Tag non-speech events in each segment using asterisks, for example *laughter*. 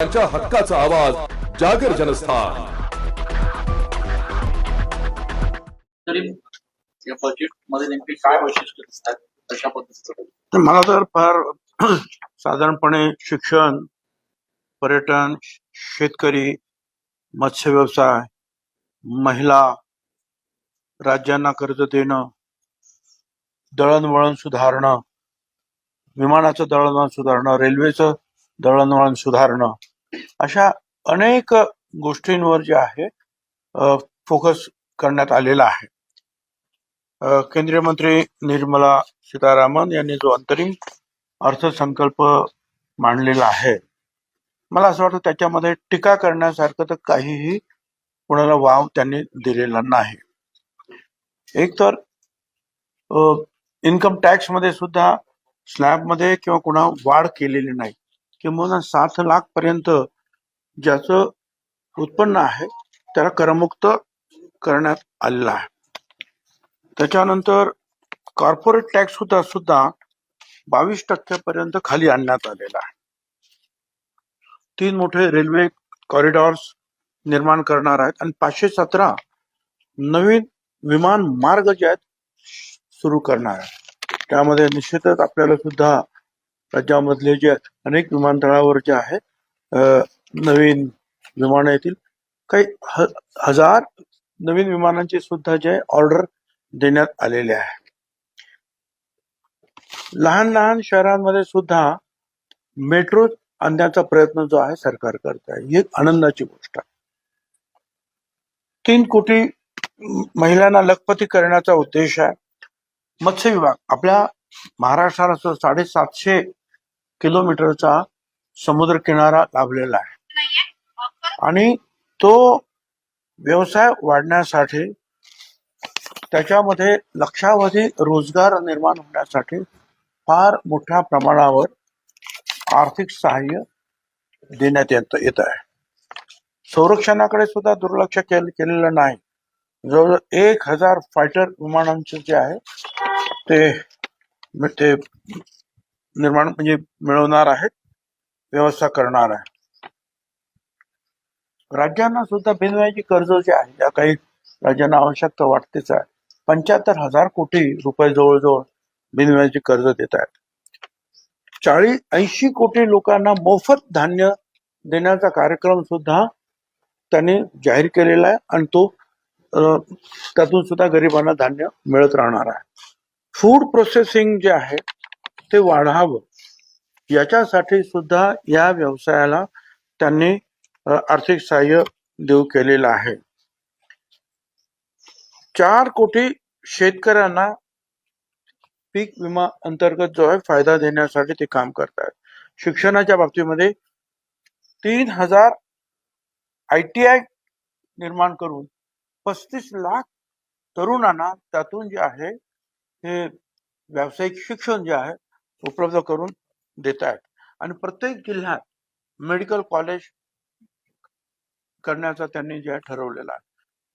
त्यांच्या हक्काचा आवाज जागर जनस्थान. तरी या बजेटमध्ये नेमके काय वैशिष्ट्य दिसतात कशा पद्धतीचं? तर मला तर फार *clears throat* साधारणपणे शिक्षण पर्यटन शेतकरी मत्स्य व्यवसाय महिला राज्यांना कर्ज देणं दळणवळण सुधारणं विमानाचं दळणवळण सुधारणं रेल्वेचं दळणवळण सुधारणं अशा अनेक गोष्टींवर जे आहे फोकस करण्यात आलेला आहे. केंद्रीय मंत्री निर्मला सीतारामन यांनी जो अंतरिम अर्थसंकल्प मांडलेला आहे मला असं वाटतं त्याच्यामध्ये टीका करण्यासारखं तर काहीही कोणाला वाव त्यांनी दिलेला नाही. एक तर इन्कम टॅक्समध्ये सुद्धा स्लॅबमध्ये किंवा कुणा वाढ केलेली नाही. किंवा सात लाख पर्यंत ज्याचं उत्पन्न आहे त्याला करमुक्त करण्यात आलेलं आहे. त्याच्यानंतर कॉर्पोरेट टॅक्स सुद्धा सुद्धा बावीस टक्क्यापर्यंत खाली आणण्यात आलेला आहे. तीन मोठे रेल्वे कॉरिडॉर्स निर्माण करणार आहेत आणि पाचशे सतरा नवीन विमान मार्ग जे आहेत सुरू करणार आहेत. त्यामध्ये निश्चितच आपल्याला सुद्धा राज्यामधले जे अनेक विमानतळावर जे आहे नवीन विमानं येतील काही ह- हजार नवीन विमानांची सुद्धा जे ऑर्डर देण्यात आलेले आहे. लहान लहान शहरांमध्ये सुद्धा मेट्रो आणण्याचा प्रयत्न जो आहे सरकार करत आहे. ही एक आनंदाची गोष्ट आहे. तीन कोटी महिलांना लखपती करण्याचा उद्देश आहे. मत्स्य विभाग आपल्या महाराष्ट्राला साडेसातशे किलोमीटरचा समुद्र किनारा लाभलेला आहे. आणि तो व्यवसाय वाढण्यासाठी त्याच्यामध्ये लक्षावधी रोजगार निर्माण होण्यासाठी फार मोठ्या प्रमाणावर आर्थिक सहाय्य देण्यात येत येत आहे. संरक्षणाकडे सुद्धा दुर्लक्ष केलेलं नाही. जवळ एक हजार फायटर विमानांचे जे आहे ते ते निर्माण म्हणजे मिळवणार आहेत व्यवस्था करणार आहे राज्यांना सुद्धा बिनव्याजी कर्ज जे आहे ज्या काही राज्यांना आवश्यकता वाटतेच आहे पंच्याहत्तर हजार कोटी रुपये जवळजवळ बिनव्याजी कर्ज देत आहेत. चाळीस ऐंशी कोटी लोकांना मोफत धान्य देण्याचा कार्यक्रम सुद्धा त्यांनी जाहीर केलेला आहे आणि तो त्यातून सुद्धा गरिबांना धान्य मिळत राहणार आहे. फूड प्रोसेसिंग जे आहे ते वाढावं. याच्यासाठी सुद्धा या व्यवसायाला त्यांनी आर्थिक सहाय्य देऊ केलेलं आहे. चार कोटी शेतकऱ्यांना पीक विमा अंतर्गत जो आहे फायदा देण्यासाठी ते काम करतात शिक्षणाच्या बाबतीमध्ये तीन हजार आय टी आय निर्माण करून पस्तीस लाख तरुणांना त्यातून जे आहे हे व्यावसायिक शिक्षण जे आहे उपलब्ध करून देत आहेत आणि प्रत्येक जिल्ह्यात मेडिकल कॉलेज करण्याचा त्यांनी जे ठरवलेला आहे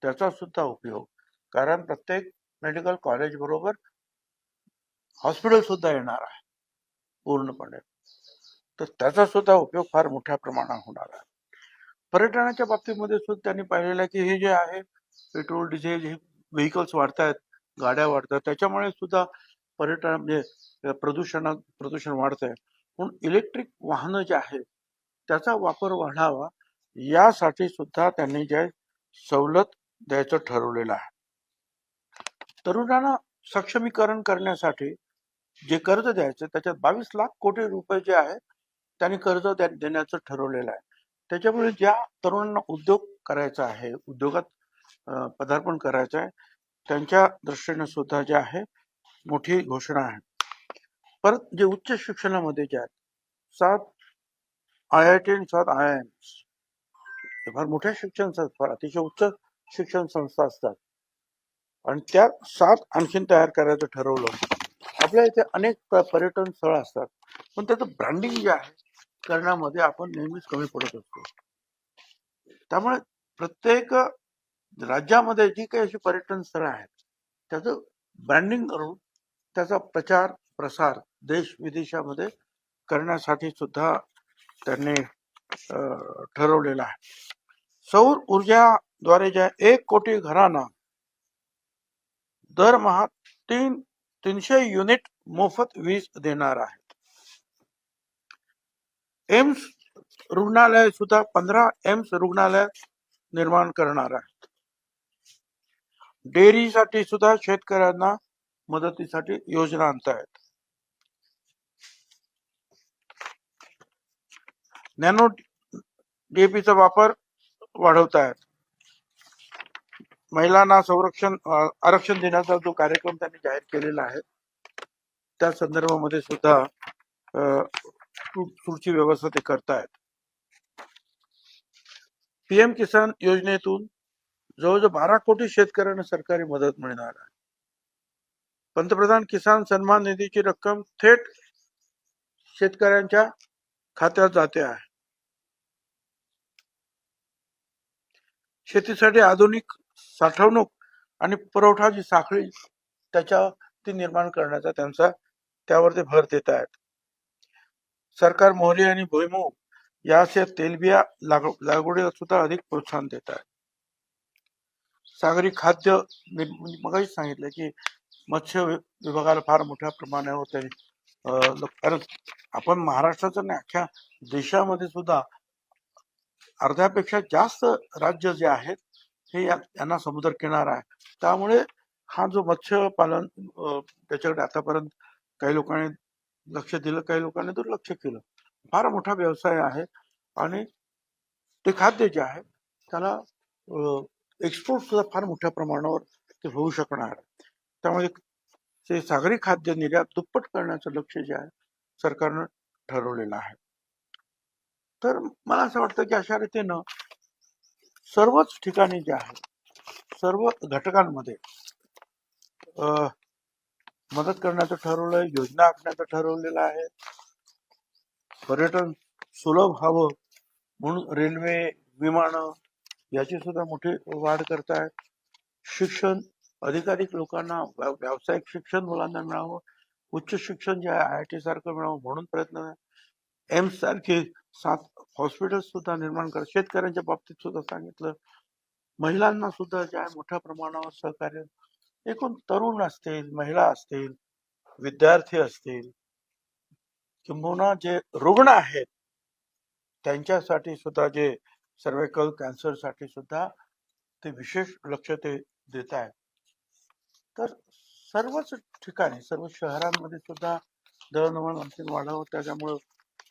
त्याचा सुद्धा उपयोग. कारण प्रत्येक मेडिकल कॉलेज बरोबर हॉस्पिटल सुद्धा येणार आहे पूर्णपणे. तर त्याचा सुद्धा उपयोग फार मोठ्या प्रमाणात होणार आहे. पर्यटनाच्या बाबतीमध्ये सुद्धा त्यांनी पाहिलेलं आहे की हे जे आहे पेट्रोल डिझेल हे व्हेकल्स वाढत आहेत गाड्या वाढतात. त्याच्यामुळे सुद्धा पर्यटन म्हणजे प्रदूषणात प्रदूषण वाढत आहे म्हणून इलेक्ट्रिक वाहनं जे आहेत त्याचा वापर वाढावा यासाठी सुद्धा त्यांनी जे सवलत द्यायचं ठरवलेलं आहे. तरुणांना सक्षमीकरण करण्यासाठी जे कर्ज द्यायचं त्याच्यात बावीस लाख कोटी रुपये जे आहे त्यांनी कर्ज देण्याचं ठरवलेलं आहे. त्याच्यामुळे ज्या तरुणांना उद्योग करायचा आहे उद्योगात पदार्पण करायचं आहे त्यांच्या दृष्टीने सुद्धा जे आहे मोठी घोषणा आहे. परत जे उच्च शिक्षणामध्ये जे आहेत सात आय आय टी आणि सात आय आय एम फार मोठ्या शिक्षण संस्था अतिशय उच्च शिक्षण संस्था असतात. आणि त्या सात आणखीन तयार करायचं ठरवलं आपल्या इथे अनेक पर्यटन स्थळ असतात. पण त्याचं ब्रँडिंग जे आहे करण्यामध्ये आपण नेहमीच कमी पडत असतो. त्यामुळे प्रत्येक राज्यामध्ये जी काही अशी पर्यटन स्थळं आहेत त्याचं ब्रँडिंग करून त्याचा प्रचार प्रसार देश विदेशामध्ये करण्यासाठी सुद्धा त्यांनी ठरवलेला आहे. सौर ऊर्जाद्वारे ज्या एक कोटी घरांना दरमहा तीन तीनशे युनिट मोफत वीज देणार आहेत. एम्स रुग्णालय सुद्धा पंधरा एम्स रुग्णालय निर्माण करणार आहेत. डेअरीसाठी सुद्धा शेतकऱ्यांना मदतीसाठी योजना आणतायत. नॅनो डीएपीचा वापर वाढवतायत. महिलांना संरक्षण आरक्षण देण्याचा जो कार्यक्रम त्यांनी जाहीर केलेला आहे त्या संदर्भामध्ये सुद्धा पुढची व्यवस्था ते करतायत. पीएम किसान योजनेतून जवळजवळ बारा कोटी शेतकऱ्यांना सरकारी मदत मिळणार आहे. पंतप्रधान किसान सन्मान निधीची रक्कम थेट शेतकऱ्यांच्या खात्यात जाते आहे. शेतीसाठी आधुनिक साठवणूक आणि पुरवठा जी साखळी त्याच्या ती निर्माण करण्याचा त्यांचा त्यावर ते भर देत आहेत. सरकार मोहरी आणि भुईमूग याचे तेलबिया लाग लागवडीला सुद्धा अधिक प्रोत्साहन देत आहे. सागरी खाद्य मगाशी सांगितलं की मत्स्य वि- विभागाला फार मोठ्या प्रमाणावर त्यांनी कारण आपण महाराष्ट्राचं नाही अख्ख्या देशामध्ये सुद्धा अर्ध्यापेक्षा जास्त राज्य जे आहेत हे या- यांना समुद्र किनारा आहे. त्यामुळे हा जो मत्स्यपालन त्याच्याकडे आतापर्यंत काही लोकांनी लक्ष दिलं काही लोकांनी दुर्लक्ष केलं. फार मोठा व्यवसाय आहे आणि ते खाद्य जे आहे त्याला एक्सपोर्ट सुद्धा फार मोठ्या प्रमाणावर ते होऊ शकणार. आहे. त्यामुळे ते सागरी खाद्य निर्यात दुप्पट करण्याचं लक्ष जे आहे सरकारनं ठरवलेलं आहे. तर मला असं वाटतं की अशा रीतीनं सर्वच ठिकाणी जे आहे सर्व घटकांमध्ये अं, मदत करण्याचं ठरवलंय योजना आखण्याचं ठरवलेलं आहे. पर्यटन सुलभ हवं म्हणून रेल्वे विमानं याची सुद्धा मोठी वाढ करतायत. शिक्षण अधिकाधिक लोकांना व्यावसायिक शिक्षण मुलांना मिळावं उच्च शिक्षण जे आहे आय आय टी सारखं मिळावं म्हणून प्रयत्न एम्स सारखे सात हॉस्पिटल सुद्धा निर्माण कर. शेतकऱ्यांच्या बाबतीत सुद्धा सांगितलं. महिलांना सुद्धा ज्या मोठ्या प्रमाणावर सहकार्य. एकूण तरुण असतील महिला असतील विद्यार्थी असतील किंबहुना जे रुग्ण आहेत त्यांच्यासाठी सुद्धा जे सर्वेकल कॅन्सरसाठी सुद्धा ते विशेष लक्ष ते देत आहेत. तर सर्वच ठिकाणी सर्व शहरांमध्ये सुद्धा दळणवळण आणखी वाढावं. त्याच्यामुळं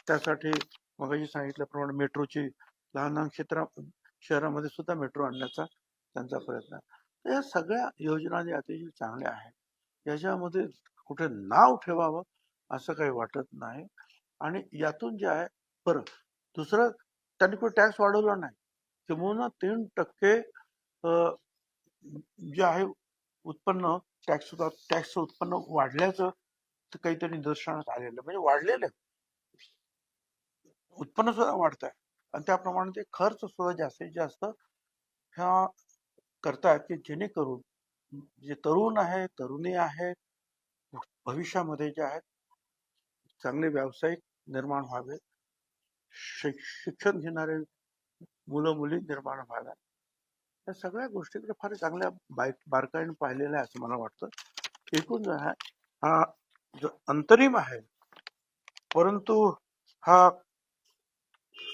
त्यासाठी मगाशी सांगितल्याप्रमाणे मेट्रोची लहान लहान क्षेत्रा शहरामध्ये सुद्धा मेट्रो आणण्याचा त्यांचा प्रयत्न आहे. तर या सगळ्या योजना ज्या अतिशय चांगल्या आहेत. याच्यामध्ये कुठे नाव ठेवावं असं काही वाटत नाही. आणि यातून जे आहे बरं दुसरं त्यांनी कोणी टॅक्स वाढवला नाही. किंवा तीन टक्के जे आहे उत्पन्न टॅक्स सुद्धा टॅक्स उत्पन्न वाढल्याचं काहीतरी निदर्शनात आलेलं. म्हणजे वाढलेलं आहे. उत्पन्न सुद्धा वाढत आहे आणि त्याप्रमाणे ते खर्च सुद्धा जास्तीत जास्त ह्या करतायत की जेणेकरून जे तरुण आहे तरुणी आहेत भविष्यामध्ये जे आहेत चांगले व्यावसायिक निर्माण व्हावे. शिक्षण घेणारे मुलं मुली निर्माण व्हाव्यात. या सगळ्या गोष्टीकडे फार चांगल्या बाय बारकाईने पाहिलेल्या आहे असं मला वाटतं. एकूण जो आहे हा जो अंतरिम आहे परंतु हा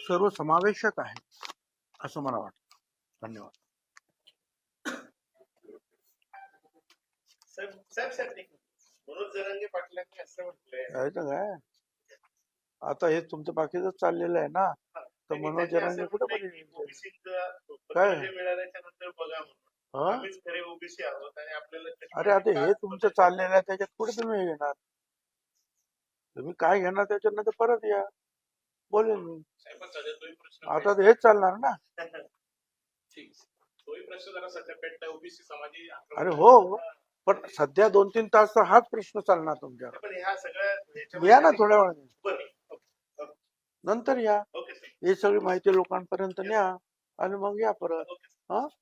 सर्वसमावेशक आहे असं मला वाटतं. धन्यवाद. काय? आता हे तुमचं बाकीच चाललेलं आहे ना? तर मनोज जरांगे कुठं काय? पत्र मिळाल्याच्या नंतर बघा म्हणून. हा? आम्हीच खरे ओबीसी आहोत आणि आपल्याला त्याची अरे आता हे तुमचं चाललेलं आहे त्याच्यात कुठे तुम्ही हे घेणार? तुम्ही काय घेणार त्याच्यानंतर परत या. बोलेल मी. साहेब, सध्या तोही प्रश्न आता तर हेच चालणार ना. *laughs* ठीक. तोही प्रश्न जरा सध्या पेटलाय ओबीसी समाजी अरे हो. पण सध्या दोन तीन तास तर हाच प्रश्न चालणार तुमच्यावर. पण ह्या सगळ्या या ना थोड्या वेळाने. बरं. नंतर या. ओके. ही सगळी माहिती लोकांपर्यंत न्या. आणि मग या परत ओके. हा